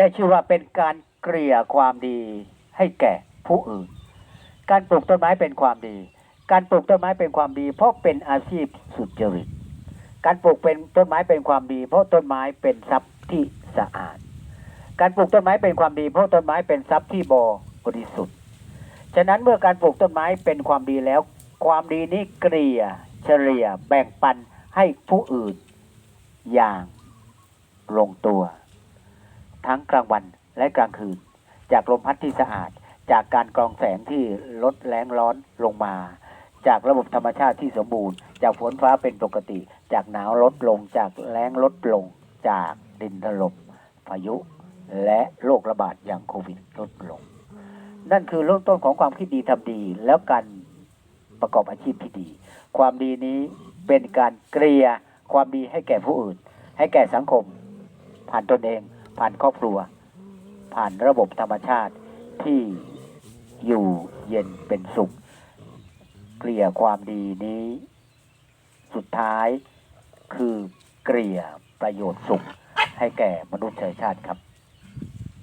ได้ชื่อว่าเป็นการเกลี่ยความดีให้แก่ผู้อื่น การปลูกต้นไม้เป็นความดี การปลูกต้นไม้เป็นความดี เพราะเป็นอาชีพสุจริต การปลูกเป็นต้นไม้เป็นความดี เพราะต้นไม้เป็นทรัพย์ที่สะอาด การปลูกต้นไม้เป็นความดี เพราะต้นไม้เป็นทรัพย์ที่บริสุทธิ์ ฉะนั้นเมื่อการปลูกต้นไม้เป็นความดีแล้ว ความดีนี้เกลี่ยเฉลี่ยแบ่งปันให้ผู้อื่นอย่างลงตัว ทั้งกลางวันและกลางคืน จากลมพัดที่สะอาด จากการกรองแสงที่ลดแรงร้อนลงมา จากระบบธรรมชาติที่สมบูรณ์ จากฝนฟ้าเป็นปกติ จากหนาวลดลง จากแรงลดลง จากดินถล่มพายุ และโรคระบาดอย่างโควิดลดลง นั่นคือเริ่มต้นของความคิดดีทำดี แล้วการประกอบอาชีพที่ดี ความดีนี้เป็นการเกลียความดีให้แก่ผู้อื่น ให้แก่สังคม ผ่านตนเอง ผ่านครอบครัว ผ่านระบบธรรมชาติที่อยู่เย็นเป็นสุข เกลี่ยความดีนี้ สุดท้ายคือเกลี่ยประโยชน์สุขให้แก่มนุษยชาติครับ